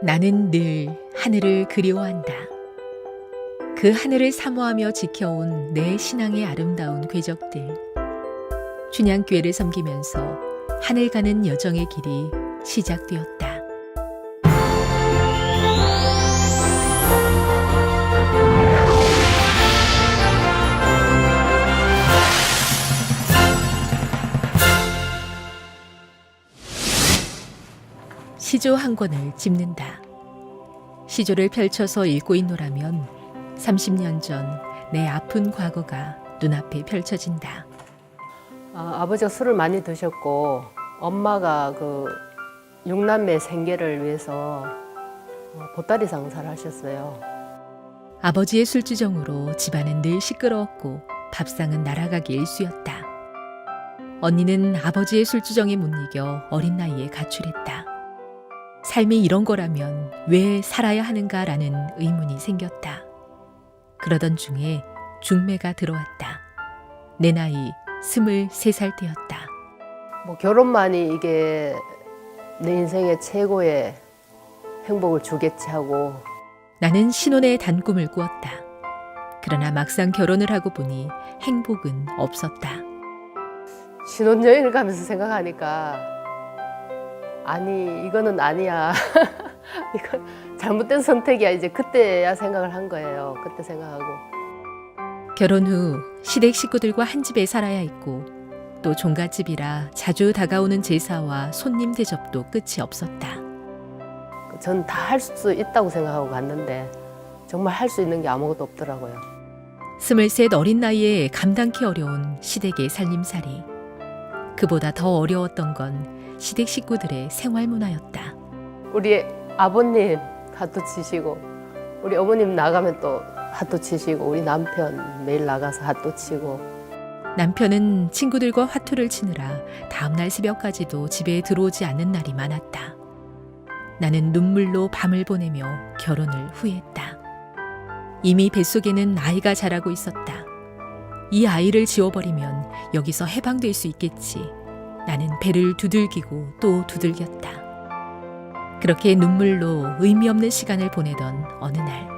나는 늘 하늘을 그리워한다. 그 하늘을 사모하며 지켜온 내 신앙의 아름다운 궤적들. 춘향교회를 섬기면서 하늘 가는 여정의 길이 시작되었다. 시조 한 권을 집는다. 시조를 펼쳐서 읽고 있노라면 30년 전 내 아픈 과거가 눈앞에 펼쳐진다. 아, 아버지가 술을 많이 드셨고 엄마가 그 육남매 생계를 위해서 어, 보따리 장사를 하셨어요. 아버지의 술주정으로 집안은 늘 시끄러웠고 밥상은 날아가기 일쑤였다. 언니는 아버지의 술주정에 못 이겨 어린 나이에 가출했다. 삶이 이런 거라면 왜 살아야 하는가라는 의문이 생겼다. 그러던 중에 중매가 들어왔다. 내 나이 스물세 살 때였다. 뭐 결혼만이 이게 내 인생의 최고의 행복을 주겠지 하고 나는 신혼의 단꿈을 꾸었다. 그러나 막상 결혼을 하고 보니 행복은 없었다. 신혼여행을 가면서 생각하니까 아니 이거는 아니야. 이거 잘못된 선택이야. 이제 그때야 생각을 한 거예요. 그때 생각하고. 결혼 후 시댁 식구들과 한 집에 살아야 했고 또 종갓집이라 자주 다가오는 제사와 손님 대접도 끝이 없었다. 전 다 할 수 있다고 생각하고 갔는데 정말 할 수 있는 게 아무것도 없더라고요. 스물셋 어린 나이에 감당키 어려운 시댁의 살림살이. 그보다 더 어려웠던 건 시댁 식구들의 생활 문화였다. 우리 아버님 하도 치시고 우리 어머님 나가면 또 하도 치시고 우리 남편 매일 나가서 하도 치고 남편은 친구들과 화투를 치느라 다음날 새벽까지도 집에 들어오지 않는 날이 많았다. 나는 눈물로 밤을 보내며 결혼을 후회했다. 이미 뱃속에는 아이가 자라고 있었다. 이 아이를 지워버리면 여기서 해방될 수 있겠지. 나는 배를 두들기고 또 두들겼다. 그렇게 눈물로 의미 없는 시간을 보내던 어느 날,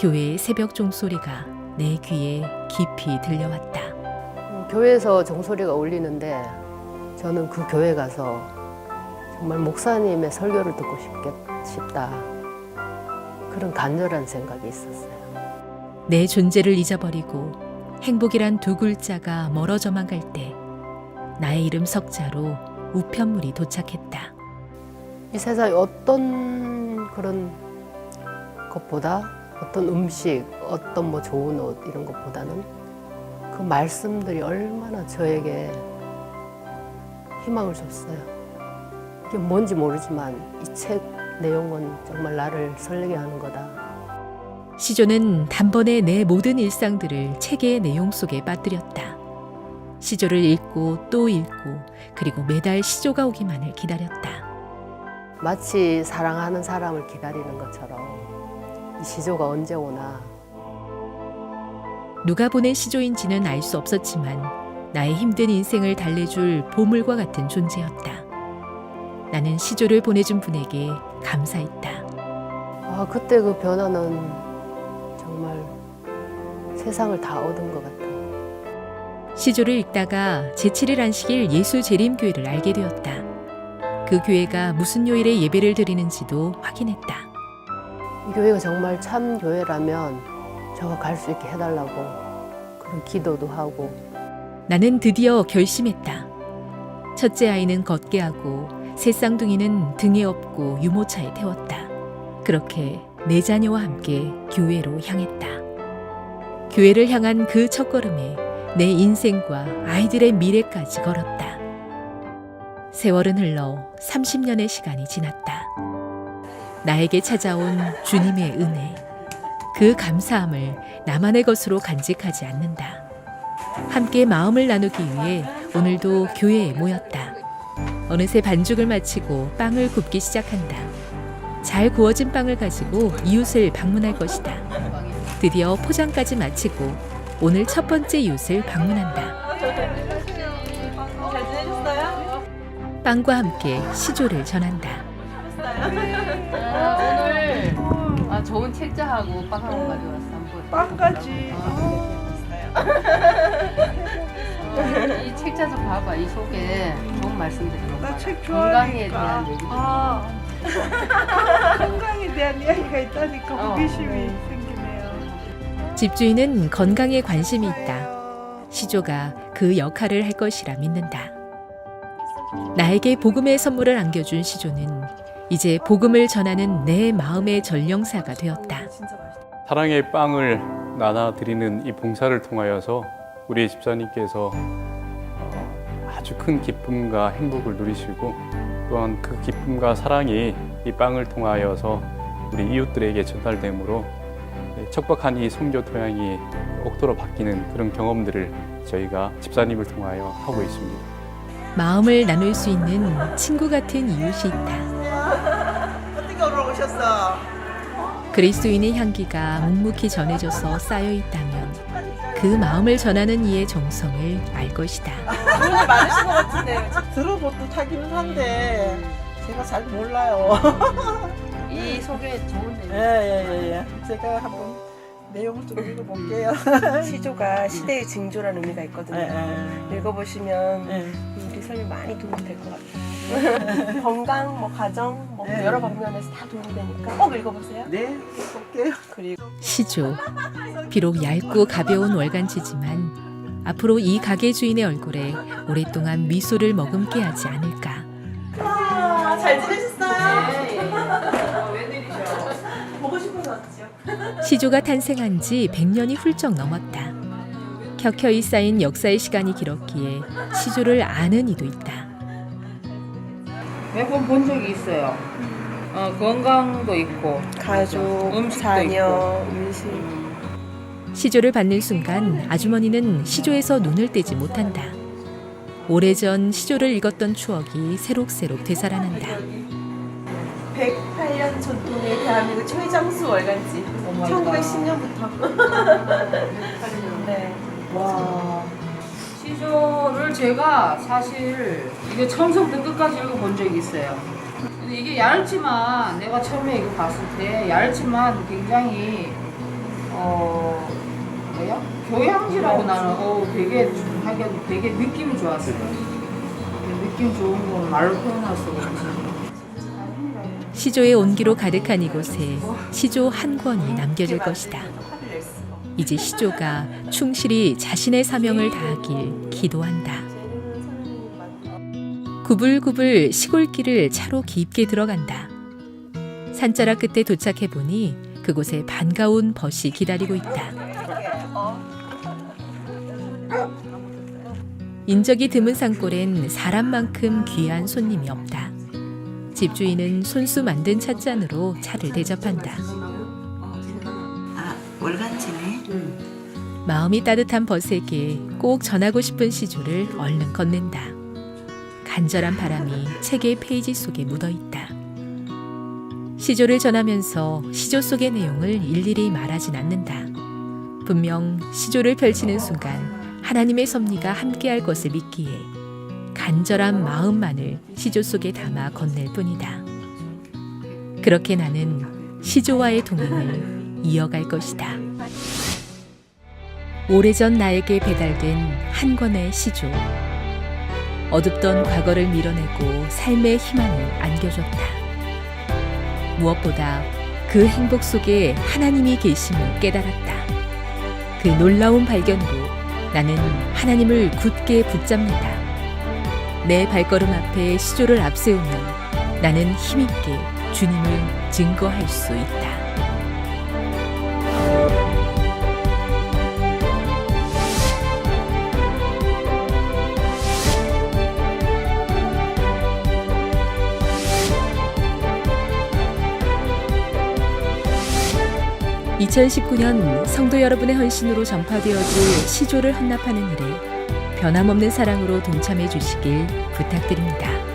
교회의 새벽 종소리가 내 귀에 깊이 들려왔다. 음, 교회에서 종소리가 울리는데 저는 그 교회 가서 정말 목사님의 설교를 듣고 싶겠, 싶다 그런 간절한 생각이 있었어요. 내 존재를 잊어버리고 행복이란 두 글자가 멀어져만 갈 때 나의 이름 석자로 우편물이 도착했다. 이 세상에 어떤 그런 것보다 어떤 음식, 어떤 뭐 좋은 옷 이런 것보다는 그 말씀들이 얼마나 저에게 희망을 줬어요. 이게 뭔지 모르지만 이 책 내용은 정말 나를 설레게 하는 거다. 시조는 단번에 내 모든 일상들을 책의 내용 속에 빠뜨렸다. 시조를 읽고 또 읽고 그리고 매달 시조가 오기만을 기다렸다. 마치 사랑하는 사람을 기다리는 것처럼 이 시조가 언제 오나 누가 보낸 시조인지는 알 수 없었지만 나의 힘든 인생을 달래줄 보물과 같은 존재였다. 나는 시조를 보내준 분에게 감사했다. 아 그때 그 변화는 정말 세상을 다 얻은 것 같아요. 시조를 읽다가 제7일 안식일 예수 재림교회를 알게 되었다. 그 교회가 무슨 요일에 예배를 드리는지도 확인했다. 이 교회가 정말 참 교회라면 저가 갈 수 있게 해달라고 그런 기도도 하고 나는 드디어 결심했다. 첫째 아이는 걷게 하고 새 쌍둥이는 등에 업고 유모차에 태웠다. 그렇게 내 자녀와 함께 교회로 향했다. 교회를 향한 그 첫걸음에 내 인생과 아이들의 미래까지 걸었다. 세월은 흘러 30년의 시간이 지났다. 나에게 찾아온 주님의 은혜. 그 감사함을 나만의 것으로 간직하지 않는다. 함께 마음을 나누기 위해 오늘도 교회에 모였다. 어느새 반죽을 마치고 빵을 굽기 시작한다. 잘 구워진 빵을 가지고 이웃을 방문할 것이다. 드디어 포장까지 마치고 오늘 첫 번째 이웃을 방문한다. 잘 지내셨어요? 빵과 함께 시조를 전한다. 아, 오늘 아, 좋은 책자하고 빵 하나 가져왔어. 한번. 빵까지. 어, 이 책자 좀 봐봐. 이 속에 좋은 말씀들이. 나 책 건강에 좋아하니까. 대한 얘기도 아, 건강에 대한 이야기가 있다니까 어, 호기심이 네. 생기네요. 집주인은 건강에 관심이 있다. 시조가 그 역할을 할 것이라 믿는다. 나에게 복음의 선물을 안겨준 시조는 이제 복음을 전하는 내 마음의 전령사가 되었다. 사랑의 빵을 나눠드리는 이 봉사를 통하여서 우리 집사님께서 어, 아주 큰 기쁨과 행복을 누리시고 또한 그 기쁨과 사랑이 이 빵을 통하여서 우리 이웃들에게 전달되므로 척박한 이 선교 토양이 옥토로 바뀌는 그런 경험들을 저희가 집사님을 통하여 하고 있습니다. 마음을 나눌 수 있는 친구 같은 이웃이 있다. 어떻게 올라오셨어? 그리스도인의 향기가 묵묵히 전해져서 쌓여 있다면 그 마음을 전하는 이의 정성을 알 것이다. 돈이 많으신 것 같은데 들어보도 타기는 한데 제가 잘 몰라요. 이 속에 좋은 내용. 예예예 예, 제가 한번 내용을 좀 읽어볼게요. 시조가 시대의 징조라는 의미가 있거든요. 예, 읽어보시면 예, 예. 우리 삶에 많이 도움이 될 것 같아요. 건강, 뭐 가정, 뭐 네. 여러 방면에서 다 도움이 되니까 꼭 읽어보세요. 네, 볼게요. 그리고 시조. 비록 얇고 가벼운 월간지지만 앞으로 이 가게 주인의 얼굴에 오랫동안 미소를 머금게 하지 않을까. 아, 잘 지내셨어요? 네, 어. 보고 싶어서. 시조가 탄생한 지 100년이 훌쩍 넘었다. 켜켜이 쌓인 역사의 시간이 길었기에 시조를 아는 이도 있다. 몇번본 적이 있어요. 어, 건강도 있고 가족, 음식도 자녀, 음식. 시조를 받는 순간 아주머니는 시조에서 눈을 떼지 못한다. 오래전 시조를 읽었던 추억이 새록새록 되살아난다. 108년 전통의 대한민국 최장수 월간지. 정말 1910년부터. 네. 와 시조를 제가 사실 이게 처음부터 끝까지 읽어본 적이 있어요. 근데 이게 얇지만 내가 처음에 이거 봤을 때 얇지만 굉장히 어 뭐야 교양지라고 나는 어 되게 좀 하긴 되게 느낌이 좋았어요. 느낌 좋은 건 말로 표현할 수가 없지. 시조의 온기로 가득한 이곳에 시조 한 권이 남겨질 것이다. 이제 시조가 충실히 자신의 사명을 다하길 기도한다. 구불구불 시골길을 차로 깊게 들어간다. 산자락 끝에 도착해 보니 그곳에 반가운 벗이 기다리고 있다. 인적이 드문 산골엔 사람만큼 귀한 손님이 없다. 집주인은 손수 만든 찻잔으로 차를 대접한다. 아, 월간지네. 마음이 따뜻한 벗에게 꼭 전하고 싶은 시조를 얼른 건넨다. 간절한 바람이 책의 페이지 속에 묻어 있다. 시조를 전하면서 시조 속의 내용을 일일이 말하진 않는다. 분명 시조를 펼치는 순간 하나님의 섭리가 함께할 것을 믿기에 간절한 마음만을 시조 속에 담아 건넬 뿐이다. 그렇게 나는 시조와의 동행을 이어갈 것이다. 오래전 나에게 배달된 한 권의 시조. 어둡던 과거를 밀어내고 삶의 희망을 안겨줬다. 무엇보다 그 행복 속에 하나님이 계심을 깨달았다. 그 놀라운 발견으로 나는 하나님을 굳게 붙잡는다. 내 발걸음 앞에 시조를 앞세우면 나는 힘있게 주님을 증거할 수 있다. (2019년) 성도 여러분의 헌신으로 전파되어질 시조를 헌납하는 일에 변함없는 사랑으로 동참해 주시길 부탁드립니다.